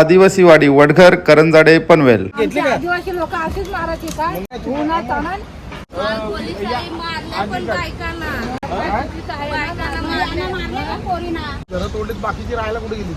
आदिवासी वाडी वडघर करंजाडे पनवेल. आमचे आदिवासी लोक असेच मारायचे का उन्हात ताणात बाकीची राहायला कुठे गेली?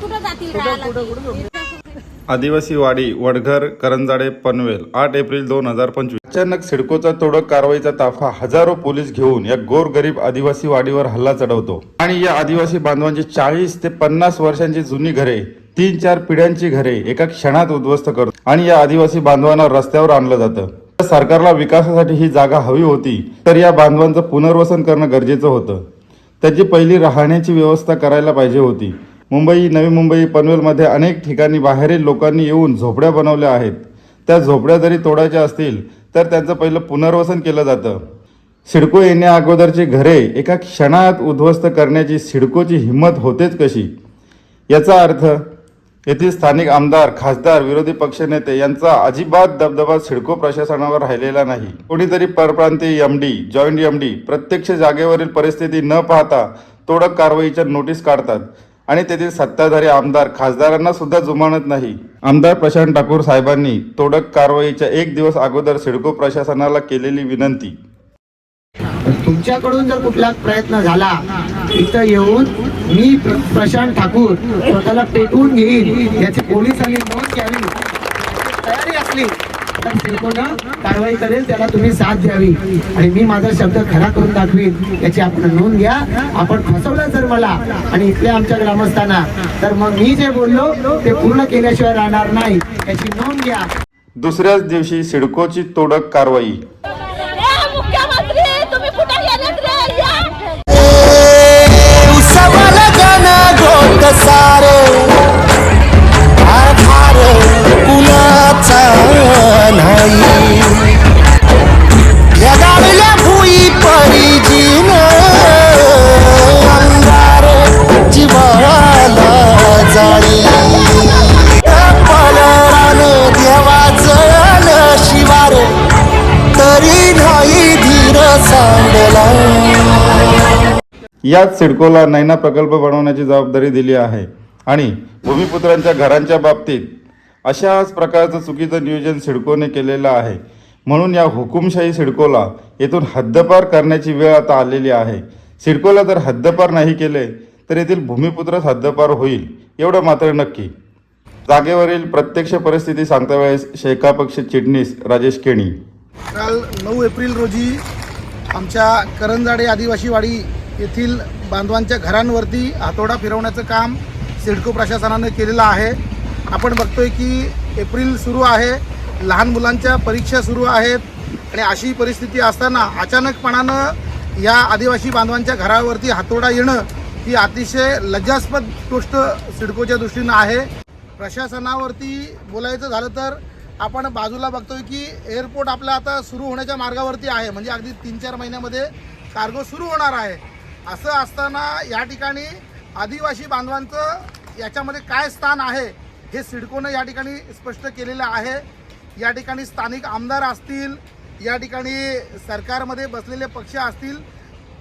कुठं जातील राहायला? आदिवासी वाडी वडघर करंजाडे पनवेल आठ एप्रिल दोन हजार पंचवीस. अचानक सिडकोचा तोडक कारवाईचा ताफा हजारो पोलीस घेऊन या गोरगरीब आदिवासी वाडीवर हल्ला चढवतो. आणि या आदिवासी बांधवांची चाळीस ते पन्नास वर्षांची जुनी घरे तीन चार पिढ्यांची घरे एका क्षणात उद्ध्वस्त करतो आणि या आदिवासी बांधवांना रस्त्यावर आणलं जातं. सरकारला विकासासाठी ही जागा हवी होती तर या बांधवांचं पुनर्वसन करणं गरजेचं होतं. त्याची पहिली राहण्याची व्यवस्था करायला पाहिजे होती. मुंबई नवी मुंबई पनवेलमध्ये अनेक ठिकाणी बाहेरील लोकांनी येऊन झोपड्या बनवल्या आहेत. त्या झोपड्या जरी तोडायच्या असतील तर त्यांचं पहिलं पुनर्वसन केलं जातं. सिडको येण्या अगोदरची घरे एका क्षणात उद्ध्वस्त करण्याची सिडकोची हिंमत होतेच कशी? याचा अर्थ येथील स्थानिक आमदार खासदार विरोधी पक्षनेते यांचा अजिबात दबदबा सिडको प्रशासनावर राहिलेला नाही. कोणीतरी परप्रांतीय M D joint M D प्रत्यक्ष जागेवरील परिस्थिती न पाहता तोडक कारवाईच्या नोटीस काढतात. आणि तेथील सत्ताधारी आमदार खासदारांना सुद्धा जुमानत नाही. आमदार प्रशांत ठाकूर साहेबांनी तोडक कारवाईच्या एक दिवस अगोदर सिडको प्रशासनाला केलेली विनंती. तुमच्याकडून जर कुठला प्रयत्न झाला इथं येऊन मी प्रशांत ठाकूर स्वतःला पेटवून घेईन याची पोलिसांनी नोंद घ्यावी. तयारी असली सिडकोनं कारवाई करेल त्याला तुम्ही साथ द्यावी. आणि मी माझा शब्द खरा करून दाखवीन याची आपण नोंद घ्या. आपण फसवलं जर मला आणि इथल्या आमच्या ग्रामस्थांना तर मग मी जे बोललो ते पूर्ण केल्याशिवाय राहणार नाही. याची नोंद घ्या. दुसऱ्याच दिवशी सिडकोची तोडक कारवाई. याच सिडकोला नैना प्रकल्प बनवण्याची जबाबदारी दिली आहे. आणि भूमिपुत्रांच्या घरांच्या बाबतीत अशाच प्रकारचं चुकीचं नियोजन सिडकोने केलेलं आहे. म्हणून या हुकुमशाही सिडकोला येथून हद्दपार करण्याची वेळ आता आलेली आहे. सिडकोला जर हद्दपार नाही केले तर येथील भूमिपुत्रच हद्दपार होईल एवढं मात्र नक्की. जागेवरील प्रत्यक्ष परिस्थिती सांगता वेळेस शेकापक्ष चिटणीस राजेश केणी. काल नऊ एप्रिल रोजी आमच्या करंजाडे आदिवासी वाडी येथील बांधवांच्या घरांवरती हातोडा फिरवण्याचं काम सिडको प्रशासनाने केलेलं आहे. आपण बघतोय की एप्रिल सुरू आहे. लहान मुलांच्या परीक्षा सुरू आहेत. आणि अशी परिस्थिती असताना अचानकपणानं या आदिवासी बांधवांच्या घरावरती हातोडा येणं ही अतिशय लज्जास्पद गोष्ट सिडकोच्या दृष्टीनं आहे. प्रशासनावरती बोलायचं झालं तर आपण बाजूला बघतोय की एअरपोर्ट आपला आता सुरू होण्याच्या मार्गावरती आहे. म्हणजे अगदी तीन चार महिन्यामध्ये कार्गो सुरू होणार आहे. असं असताना या ठिकाणी आदिवासी बांधवांचं याच्यामध्ये काय स्थान आहे हे सिडकोनं या ठिकाणी स्पष्ट केलेलं आहे. या ठिकाणी स्थानिक आमदार असतील या ठिकाणी सरकारमध्ये बसलेले पक्ष असतील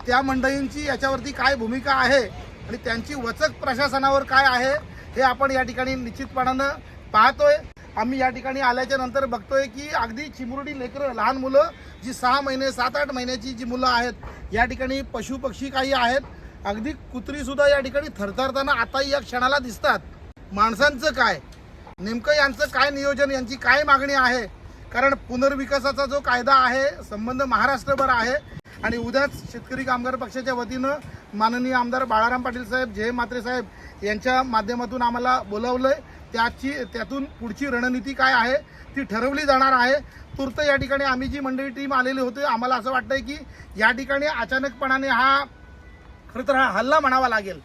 त्या मंडळींची याच्यावरती काय भूमिका आहे आणि त्यांची वचक प्रशासनावर काय आहे हे आपण या ठिकाणी निश्चितपणानं पाहतोय. आम्ही या ठिकाणी आल्याच्यानंतर बघतोय की अगदी चिमुरडी लेकरं लहान मुलं जी सहा महिने सात आठ महिन्याची जी मुलं आहेत या ठिकाणी पशु पक्षी काही आहेत. अगदी कुत्रीसुद्धा या ठिकाणी थरथरताना आता या क्षणाला दिसतात. माणसांचं काय? नेमकं यांचं काय नियोजन यांची काय मागणी आहे? कारण पुनर्विकासाचा जो कायदा आहे संबंध महाराष्ट्रभर आहे. आणि उद्याच शेतकरी कामगार पक्षाच्या वतीनं माननीय आमदार बाळाराम पाटील साहेब जय म्हात्रे साहेब यांच्या माध्यमातून आम्हाला बोलावलंय. त्याची त्यातून पुढची रणनीती काय आहे ती ठरवली जाणार आहे. तूर्त या ठिकाणी आम्ही जी मंडळी टीम आलेली होती आम्हाला असं वाटतंय की या ठिकाणी अचानकपणाने हा खरं तर हा हल्ला म्हणावा लागेल.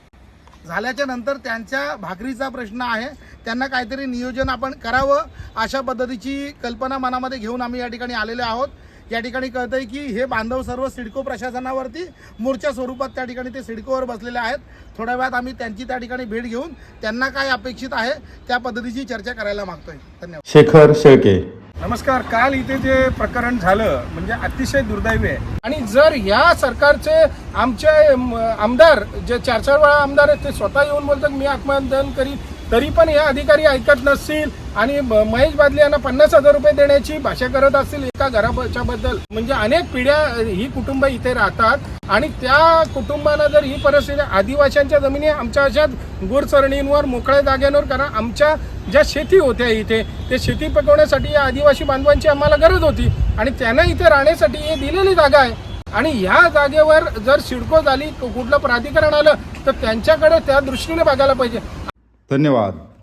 झाल्याच्यानंतर त्यांच्या भाकरीचा प्रश्न आहे. त्यांना काहीतरी नियोजन आपण करावं अशा पद्धतीची कल्पना मनामध्ये घेऊन आम्ही या ठिकाणी आलेले आहोत. या ठिकाणी कळतंय की हे बांधव सर्व सिडको प्रशासनावरती मोर्चा स्वरूपात त्या ठिकाणी ते सिडकोवर बसलेले आहेत. थोड्या वेळात आम्ही त्यांची त्या ठिकाणी भेट घेऊन त्यांना काय अपेक्षित आहे त्या पद्धतीची चर्चा करायला मागतोय. धन्यवाद. शेखर शेळके. नमस्कार. काल इथे जे प्रकरण झालं म्हणजे अतिशय दुर्दैवी आहे. आणि जर ह्या सरकारचे आमचे म, आमदार जे चार चार वेळा आमदार आहेत ते स्वतः येऊन बोलतात मी आत्मदान करीन. तरी पण हे अधिकारी ऐकत नसतील. आणि म- महेश बादले यांना पन्नास हजार रुपये देण्याची भाषा करत असतील एका घराच्या बद्दल म्हणजे अनेक पिढ्या ही कुटुंब इथे राहतात. आणि त्या कुटुंबाला जर ही परिस्थिती आदिवासींच्या जमिनी आमच्या अशाच गुरचरणींवर मोकळ्या जाग्यांवर कारण आमच्या ज्या शेती होत्या इथे ते शेती पिकवण्यासाठी या आदिवासी बांधवांची आम्हाला गरज होती. आणि त्यांना इथे राहण्यासाठी ही दिलेली जागा आहे. आणि ह्या जागेवर जर सिडको झाली कुठलं प्राधिकरण आलं तर त्यांच्याकडे त्या दृष्टीने बघायला पाहिजे. धन्यवाद.